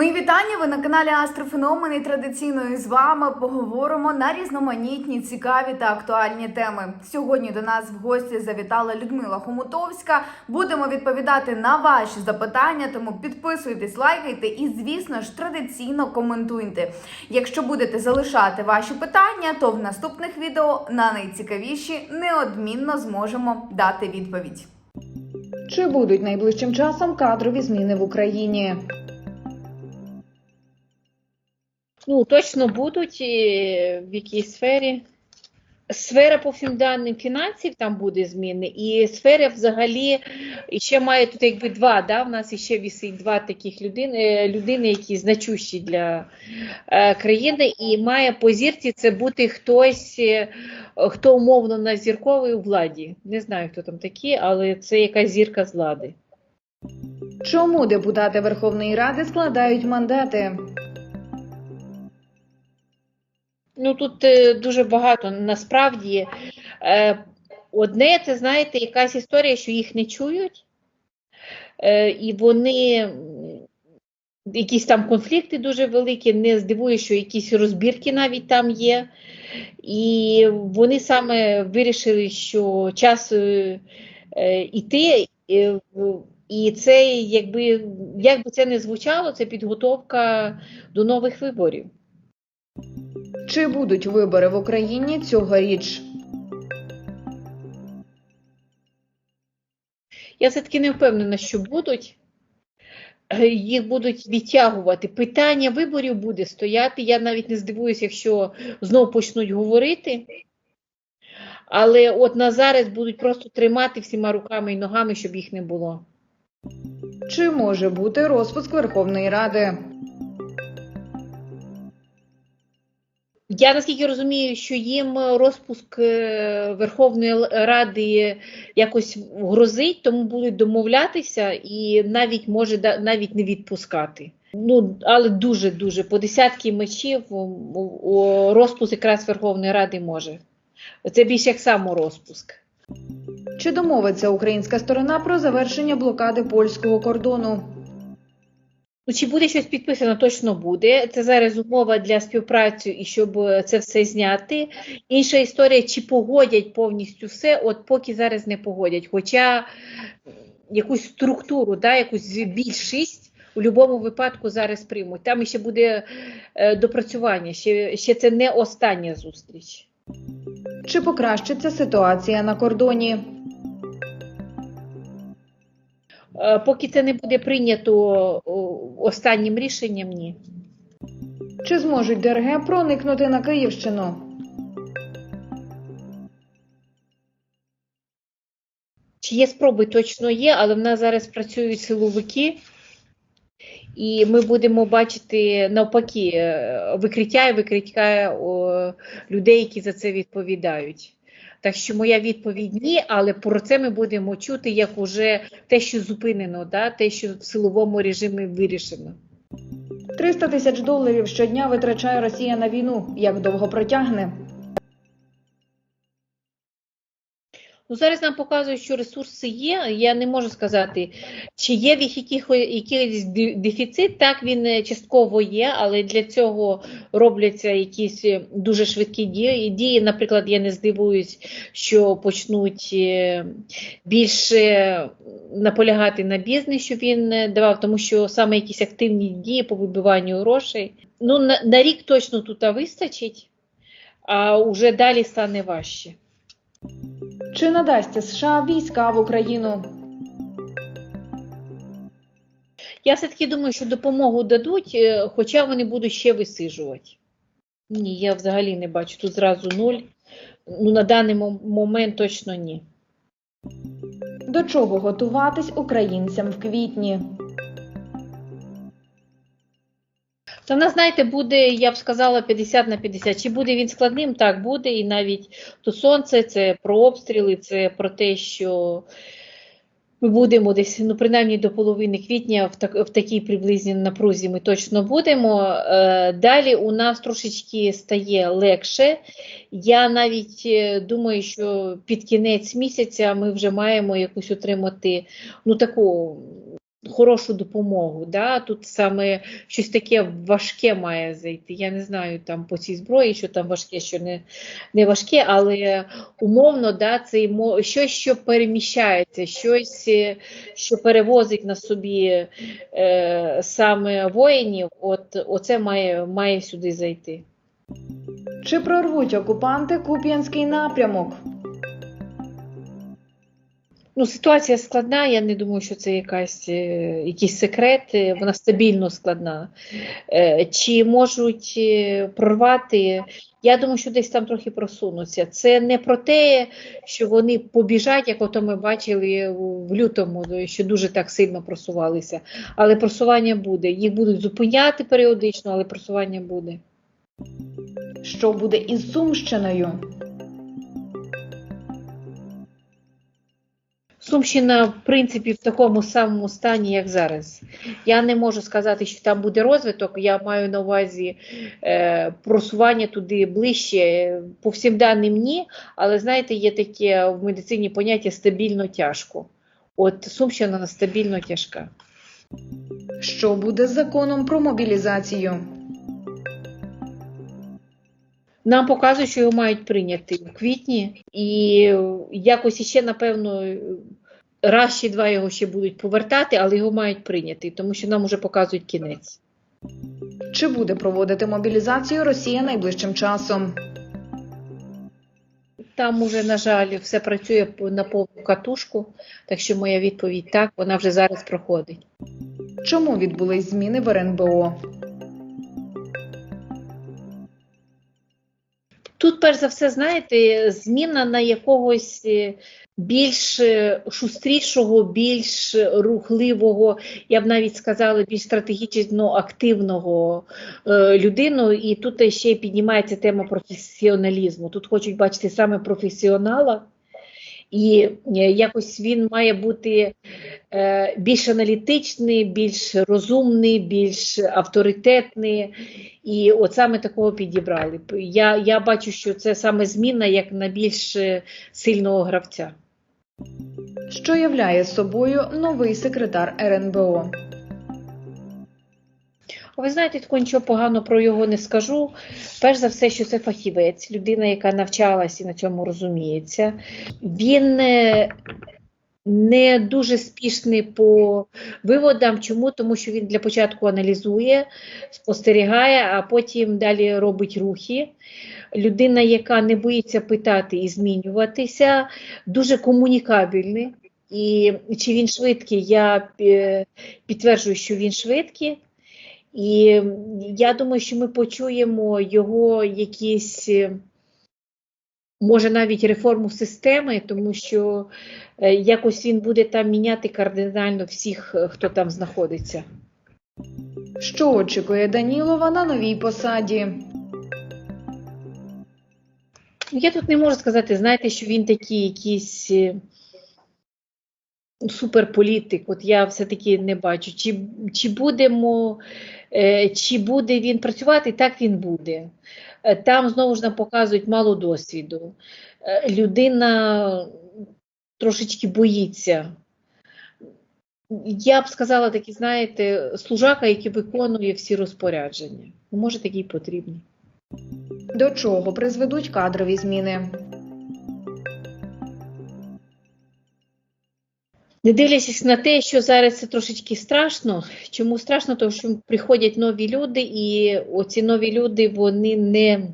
Мої вітання. Ви на каналі Астрофеномен і традиційно із вами поговоримо на різноманітні, цікаві та актуальні теми. Сьогодні до нас в гості завітала Людмила Хомутовська. Будемо відповідати на ваші запитання, тому підписуйтесь, лайкайте і, звісно ж, традиційно коментуйте. Якщо будете залишати ваші питання, то в наступних відео на найцікавіші неодмінно зможемо дати відповідь. Чи будуть найближчим часом кадрові зміни в Україні? Ну, точно будуть і в якій сфері. Сфера по всім даним фінансів там буде зміни, і сфера взагалі ще має тут якби два. Да? У нас ще вісить два таких людини, людини, які значущі для е, країни, і має по зірці це бути хтось, е, хто умовно на зірковій владі. Не знаю, хто там такі, але це якась зірка з влади. Чому депутати Верховної Ради складають мандати? Ну тут е, дуже багато насправді. Е, одне, це знаєте, якась історія, що їх не чують, е, і вони якісь там конфлікти дуже великі, не здивує, що якісь розбірки навіть там є. І вони саме вирішили, що час іти. І це, якби, як би це не звучало, це підготовка до нових виборів. Чи будуть вибори в Україні цьогоріч? Я все-таки не впевнена, що будуть. Е, Їх будуть відтягувати. Питання виборів буде стояти. Я навіть не здивуюся, якщо знову почнуть говорити. Але от на зараз будуть просто тримати всіма руками і ногами, щоб їх не було. Чи може бути розпуск Верховної Ради? Я наскільки розумію, що їм розпуск е, Верховної Ради якось грозить, тому будуть домовлятися і навіть може навіть не відпускати. Ну, але дуже дуже по десятки мечів розпуск якраз Верховної Ради може. Це більше як саморозпуск. Чи домовиться українська сторона про завершення блокади польського кордону? Ну, чи буде щось підписано, точно буде. Це зараз умова для співпраці і щоб е, це все зняти. Інша історія, чи погодять повністю все, от поки зараз не погодять. Хоча якусь структуру, да, якусь більшість у будь-якому випадку зараз приймуть. Там ще буде е, допрацювання, ще, ще це не остання зустріч. Чи покращиться ситуація на кордоні? Е, поки це не буде прийнято останнім рішенням, ні. Чи зможуть ДРГ проникнути на Київщину? Чи є спроби, точно є, але в нас зараз працюють силовики, і ми будемо бачити навпаки е, викриття і викриття людей, які за це відповідають. Так що моя відповідь ні, але про це ми будемо чути як уже те, що зупинено, да? те, що в силовому режимі вирішено. 300 тисяч доларів щодня витрачає Росія на війну. Як довго протягне? Ну, зараз нам показують, що ресурси є. Я не можу сказати, чи є в їх якийсь дефіцит. Так, він е, частково є, але для цього робляться якісь е, дуже швидкі дії. Дії, наприклад, я не здивуюсь, що почнуть е, більше наполягати на бізнес, щоб він давав, тому що саме якісь активні дії по вибиванню грошей. Ну, на, на рік точно тут вистачить, а вже далі стане важче. Чи надасться США війська в Україну? Я все-таки думаю, що допомогу дадуть, е, хоча вони будуть ще висижувати. Ні, я взагалі не бачу. Тут зразу нуль. Ну, на даний момент точно ні. До чого готуватись українцям в квітні? Та в знаєте, буде, я б сказала, 50 на 50. Чи буде він складним? Так, буде. І навіть то сонце, це про обстріли, це про те, що ми будемо десь, ну, принаймні до половини квітня в, так, в такій приблизній напрузі ми точно будемо. Е, далі у нас трошечки стає легше. Я навіть е, думаю, що під кінець місяця ми вже маємо якусь отримати ну, таку хорошу допомогу. Да? Тут саме щось таке важке має зайти. Я не знаю там по цій зброї, що там важке, що не, не важке, але умовно, да, це щось, що переміщається, щось, е, що перевозить на собі е, саме воїнів, от оце має, має сюди зайти. Чи прорвуть окупанти Куп'янський напрямок? Ну, ситуація складна, я не думаю, що це якась, е, якийсь секрет, е, вона стабільно складна. Е, Чи можуть прорвати? Я думаю, що десь там трохи просунуться. Це не про те, що вони побіжать, як ото ми бачили в лютому, що дуже так сильно просувалися. Але просування буде. Їх будуть зупиняти періодично, але просування буде. Що буде із Сумщиною? Сумщина, в принципі, в такому самому стані, як зараз. Я не можу сказати, що там буде розвиток. Я маю на увазі е, просування туди ближче. По всім даним ні, але знаєте, є таке в медицині поняття стабільно тяжко. От Сумщина стабільно тяжка. Що буде з законом про мобілізацію? Нам показують, що його мають прийняти у квітні, і якось іще, напевно, раз чи два його ще будуть повертати, але його мають прийняти, тому що нам вже показують кінець. Чи буде проводити мобілізацію Росія найближчим часом? Там уже, на жаль, все працює на повну катушку, так що моя відповідь так, вона вже зараз проходить. Чому відбулись зміни в РНБО? Перш за все, знаєте, зміна на якогось е, більш е, шустрішого, більш рухливого, я б навіть сказала, більш стратегічно активного е, людину. І тут ще піднімається тема професіоналізму. Тут хочуть бачити саме професіонала. І е, якось він має бути е, більш аналітичний, більш розумний, більш авторитетний. І от саме такого підібрали. Я, я бачу, що це саме зміна як на більш е, сильного гравця. Що являє собою новий секретар РНБО? Ви знаєте, такого нічого поганого про його не скажу. Перш за все, що це фахівець, людина, яка навчалась і на цьому розуміється. Він е, не дуже спішний по виводам. Чому? Тому що він для початку аналізує, спостерігає, а потім далі робить рухи. Людина, яка не боїться питати і змінюватися, дуже комунікабельний. І чи він швидкий, я е, підтверджую, що він швидкий. І я думаю, що ми почуємо його якісь, е, може навіть реформу системи, тому що е, якось він буде там міняти кардинально всіх, е, хто там знаходиться. Що очікує Данілова на новій посаді? Я тут не можу сказати, знаєте, що він такий якийсь суперполітик. От я все-таки не бачу. Чи, чи будемо, е, чи буде він працювати, так він буде. Е, Там знову ж нам показують мало досвіду. Е, Людина трошечки боїться. Я б сказала такі, знаєте, служака, який виконує всі розпорядження. Ну, Може, такий потрібний. До чого призведуть кадрові зміни? Не дивлячись на те, що зараз це трошечки страшно. Чому страшно? Тому що приходять нові люди, і оці нові люди вони не,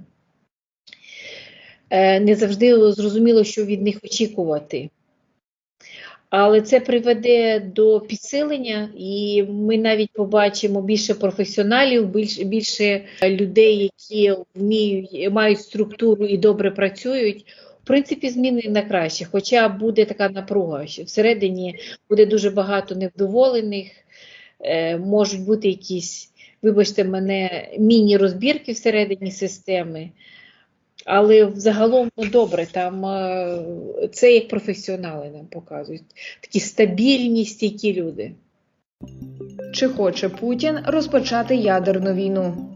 е, не завжди зрозуміло, що від них очікувати. Але це приведе до підсилення, і ми навіть побачимо більше професіоналів, більше, більше людей, які вміють, мають структуру і добре працюють. Принципі, зміни на краще, хоча буде така напруга, що всередині буде дуже багато невдоволених, е, можуть бути якісь, вибачте мене, міні-розбірки всередині системи. Але взагалом ну, добре, там е, це як професіонали нам показують. Такі стабільні, стійкі люди. Чи хоче Путін розпочати ядерну війну?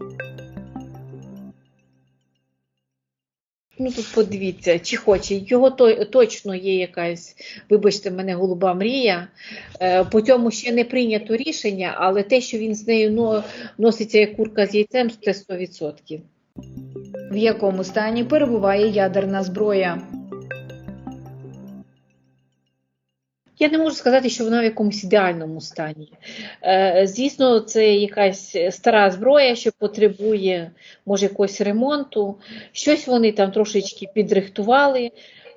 Ну тут подивіться, чи хоче. Його то, точно є якась, вибачте мене, голуба мрія. Е, по цьому ще не прийнято рішення, але те, що він з нею но, носиться як курка з яйцем, це 100%. В якому стані перебуває ядерна зброя? Я не можу сказати, що вона в якомусь ідеальному стані. Е, звісно, це якась стара зброя, що потребує, може, якогось ремонту. Щось вони там трошечки підрихтували,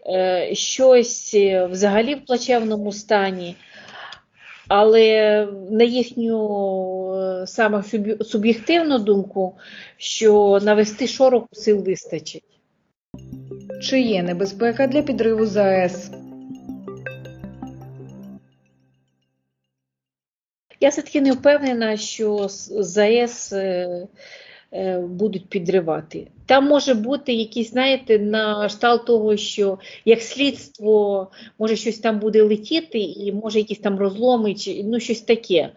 е, щось е, взагалі в плачевному стані. Але на їхню саме суб'єктивну думку, що навести шороху сил вистачить. Чи є небезпека для підриву ЗАЕС? Я все-таки не впевнена, що ЗАЕС е, будуть підривати. Там може бути якісь, знаєте, на штал того, що як слідство, може щось там буде летіти, і може якісь там розломи, чи ну щось таке.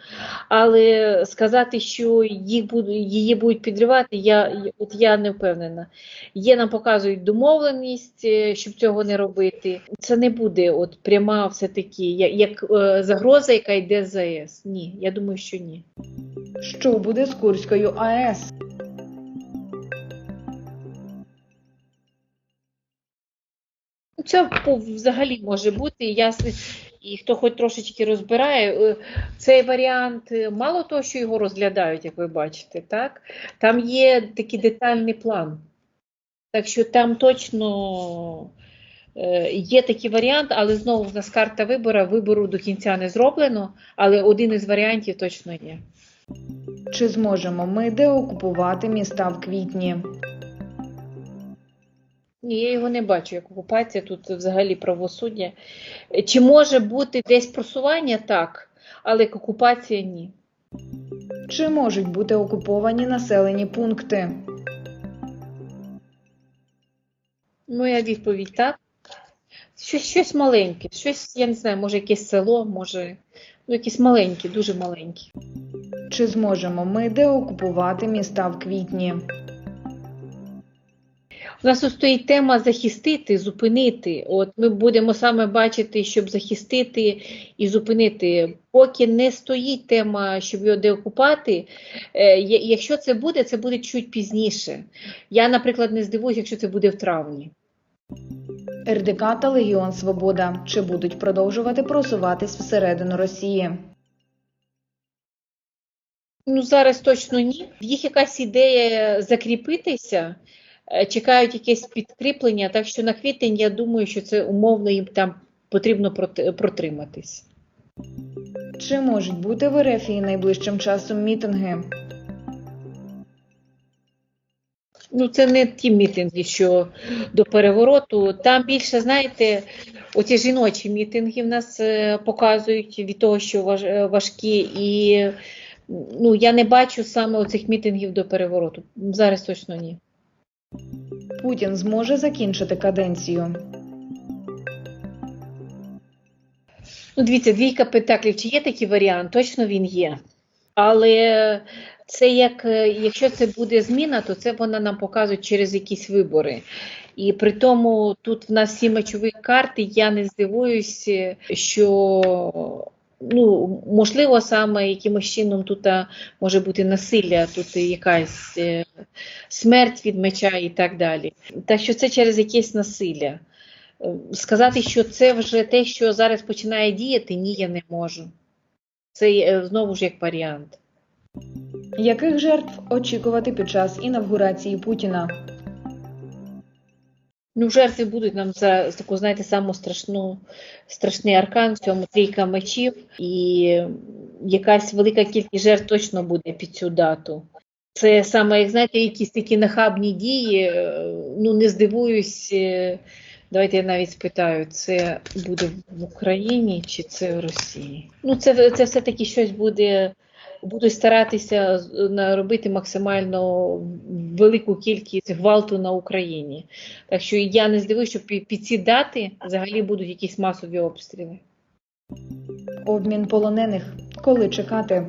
Але сказати, що їх буду, її будуть підривати, я, от я не впевнена. Є, нам показують домовленість, е, щоб цього не робити. Це не буде от пряма все-таки, як, як е, загроза, яка йде з ЗАЕС. Ні, я думаю, що ні. Що буде з Курською АЕС? Це взагалі може бути. Я, і хто хоч трошечки розбирає, е, цей варіант, е, мало того, що його розглядають, як ви бачите, так? Там є такий детальний план. Так що там точно е, є такий варіант, але знову в нас карта вибору, вибору до кінця не зроблено, але один із варіантів точно є. Чи зможемо ми деокупувати міста в квітні? Ні, я його не бачу як окупація, тут взагалі правосуддя. Чи може бути десь просування? Так, але як окупація ні. Чи можуть бути окуповані населені пункти? Моя відповідь так. Щось, щось маленьке, щось, я не знаю, може якесь село, може, ну якісь маленькі, дуже маленькі. Чи зможемо ми деокупувати міста в квітні? У нас стоїть тема захистити, зупинити. От ми будемо саме бачити, щоб захистити і зупинити. Поки не стоїть тема, щоб його деокупати, е, якщо це буде, це буде чуть пізніше. Я, наприклад, не здивуюся, якщо це буде в травні. РДК та Легіон Свобода чи будуть продовжувати просуватись всередину Росії? Ну, зараз точно ні. В їх якась ідея закріпитися, чекають якесь підкріплення, так що на квітень я думаю, що це умовно їм там потрібно протриматись. Чи можуть бути в РФ найближчим часом мітинги? Ну, це не ті мітинги, що до перевороту. Там більше, знаєте, оці жіночі мітинги в нас е, показують від того, що е, важкі, і ну, я не бачу саме оцих мітингів до перевороту. Зараз точно ні. Путін зможе закінчити каденцію. Ну, дивіться, двійка пентаклів, чи є такий варіант? Точно він є. Але це як, е, якщо це буде зміна, то це вона нам показує через якісь вибори. І при тому тут в нас всі мечові карти, я не здивуюся, що ну, можливо, саме якимось чином тут може бути насилля, тут якась е, смерть від меча і так далі. Так що це через якесь насилля. Е, Сказати, що це вже те, що зараз починає діяти, ні, я не можу. Це е, знову ж як варіант. Яких жертв очікувати під час інавгурації Путіна? Ну, жертви будуть нам за таку, знаєте, саму страшну, страшний аркан в цьому трійка мечів, і якась велика кількість жертв точно буде під цю дату. Це саме, як знаєте, якісь такі нахабні дії. е, Ну, не здивуюсь. е, Давайте я навіть спитаю, це буде в Україні чи це в Росії? Ну, це, це все-таки щось буде. Будуть старатися робити максимально велику кількість гвалту на Україні. Так що я не здивуюся, що під, під ці дати взагалі будуть якісь масові обстріли. Обмін полонених. Коли чекати?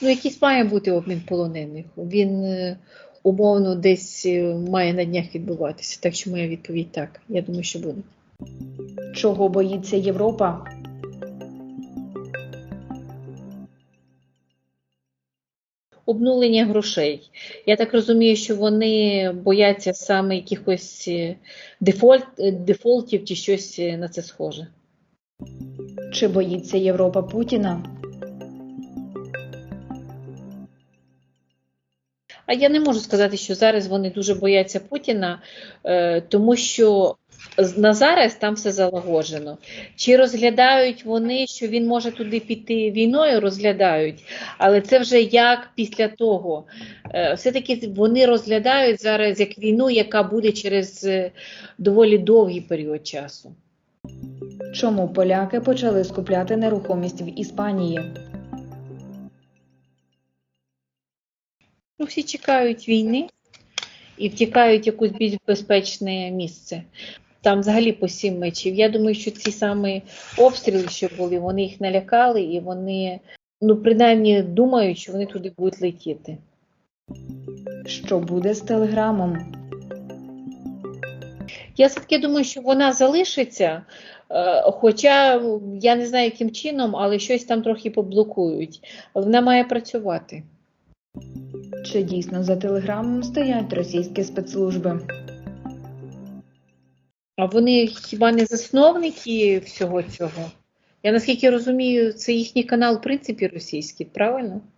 Ну, якийсь має бути обмін полонених. Він е, умовно десь е, має на днях відбуватися. Так що моя відповідь так. Я думаю, що буде. Чого боїться Європа? Обнулення грошей. Я так розумію, що вони бояться саме якихось е, дефолт, е, дефолтів чи щось е, на це схоже. Чи боїться Європа Путіна? А я не можу сказати, що зараз вони дуже бояться Путіна, тому що на зараз там все залагоджено. Чи розглядають вони, що він може туди піти війною? Розглядають, але це вже як після того. Е, Все-таки вони розглядають зараз як війну, яка буде через е, доволі довгий період часу. Чому поляки почали скупляти нерухомість в Іспанії? Ну, всі чекають війни і втікають в якусь більш безпечне місце. Там взагалі по сім мечів. Я думаю, що ці самі обстріли, що були, вони їх налякали, і вони, ну, принаймні, думають, що вони туди будуть летіти. Що буде з телеграмом? Я все-таки думаю, що вона залишиться, е, хоча я не знаю, яким чином, але щось там трохи поблокують. Але вона має працювати. Чи дійсно за телеграмом стоять російські спецслужби? А вони хіба не засновники всього цього? Я наскільки розумію, це їхній канал, в принципі, російський, правильно?